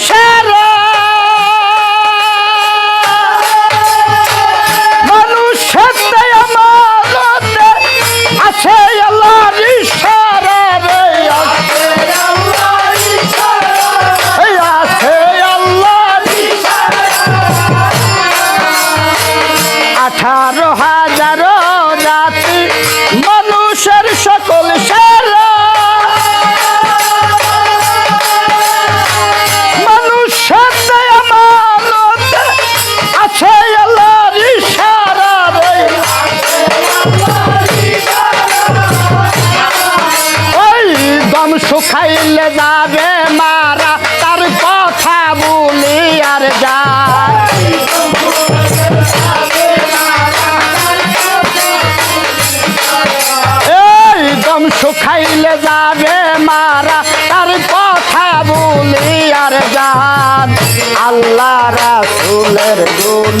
সকল শুকাইলে যাবে মারা, তার কথা বলি আর যায়। এই শুকাইলে যাবে মারা, তার কথা বলি আর যান আল্লাহ রাসুলের গুণ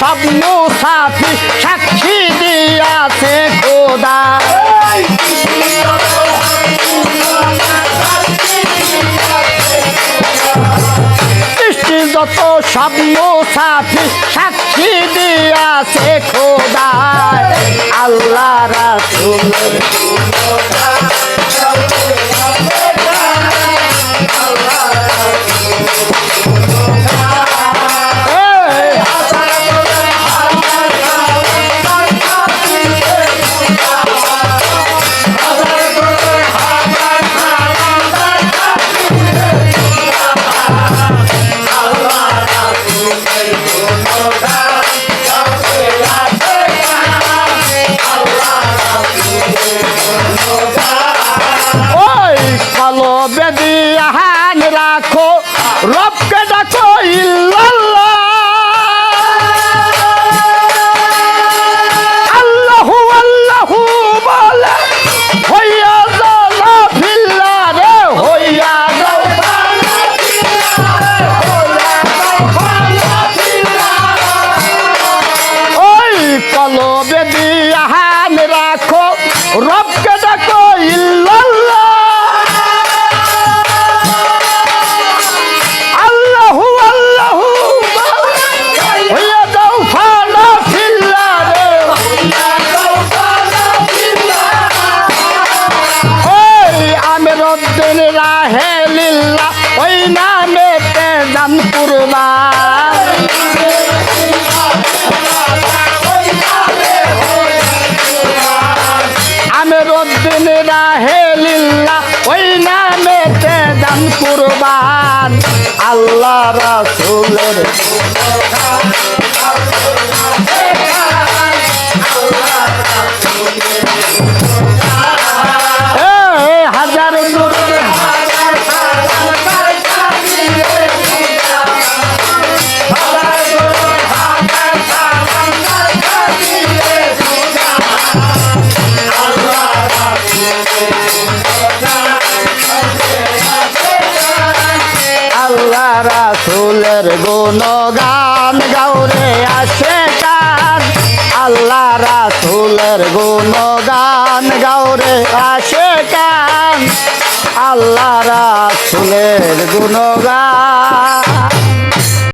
স্বপ্ন সাথী সাক্ষী দিয়াছে খোদা। যত স্বপ্ন সাথী সাক্ষী দিয়াছে খোদা। আল্লাহ রাসুলের রবকে আমির উদ্দিন রাহে লিল্লা ওই নামেতে দান কুরবান। আল্লাহ রাসূলের রাসুলের গুণগান গাউরে আসে কান আল্লাহ রাসুলের গুণগান গাউরে আসে কান আল্লাহ রাসুলের গুণগান